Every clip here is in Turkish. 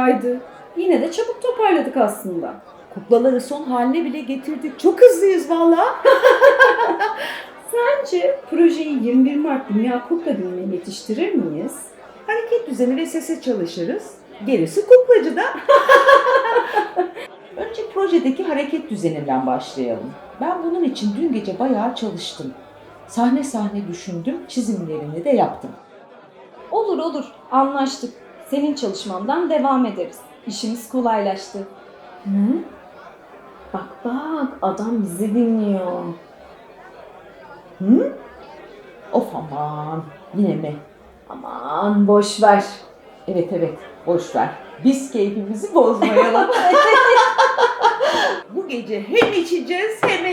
aydı. Yine de çabuk toparladık aslında. Kuklaları son haline bile getirdik. Çok hızlıyız valla. Bence projeyi 21 Mart Dünya Kukla Günü'ne yetiştirir miyiz? Hareket düzeni ve sese çalışırız. Gerisi kuklacı da. Önce projedeki hareket düzeninden başlayalım. Ben bunun için dün gece bayağı çalıştım. Sahne sahne düşündüm, çizimlerini de yaptım. Olur olur anlaştık. Senin çalışmandan devam ederiz. İşimiz kolaylaştı. Hı? Bak bak adam bizi dinliyor. Hı? Of aman, yine mi? Aman boş ver. Evet evet, boş ver. Biz keyfimizi bozmayalım. Bu gece hem içeceğiz hem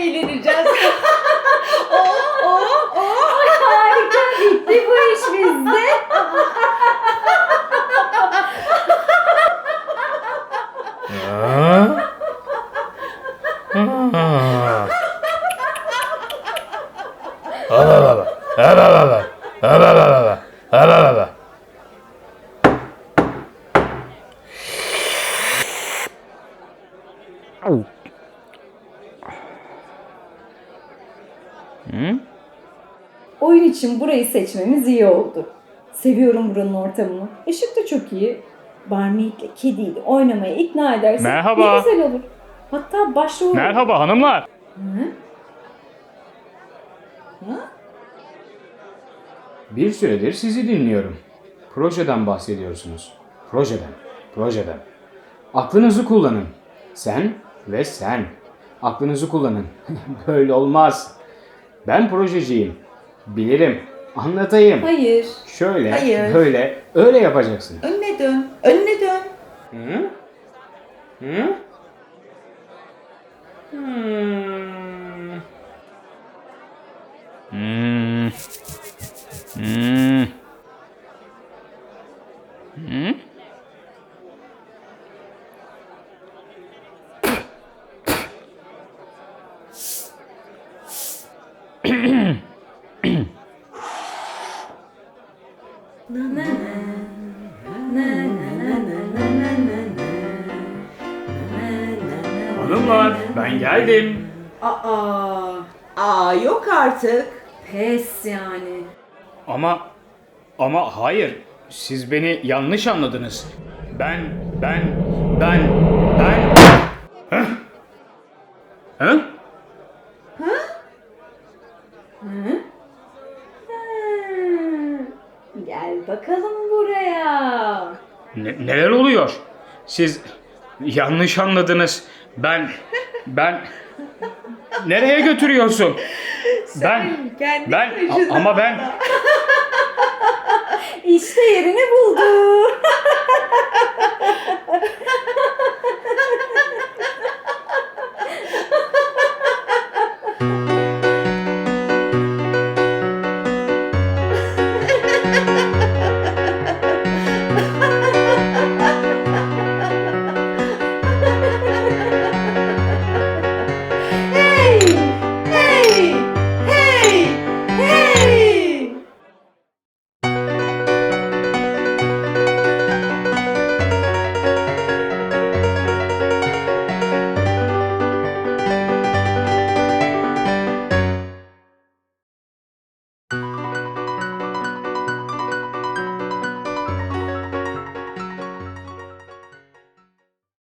Hı? Oyun için burayı seçmemiz iyi oldu. Seviyorum buranın ortamını. Işık da çok iyi. Barney'le, kediyle oynamaya ikna edersen Merhaba. ne güzel olur. Hatta başrol... Merhaba hanımlar. Hı? Bir süredir sizi dinliyorum. Projeden bahsediyorsunuz. Projeden, projeden. Aklınızı kullanın. Sen ve sen. Aklınızı kullanın. Böyle olmaz. Ben projeciyim. Bilirim. Anlatayım. Hayır. Şöyle, Hayır. böyle, öyle yapacaksın. Önüne dön, önüne dön. Hı? Hı? Hmm. Hanımlar ben geldim. Aa, aa yok artık. Pes yani. Ama ama hayır. Siz beni yanlış anladınız. Ben ben ben ben? Hah? Hı? Hmm. Gel bakalım buraya. Ne- neler oluyor? Siz yanlış anladınız. Ben ben nereye götürüyorsun? Ben kendi ben a- ama ben İşte yerini buldu.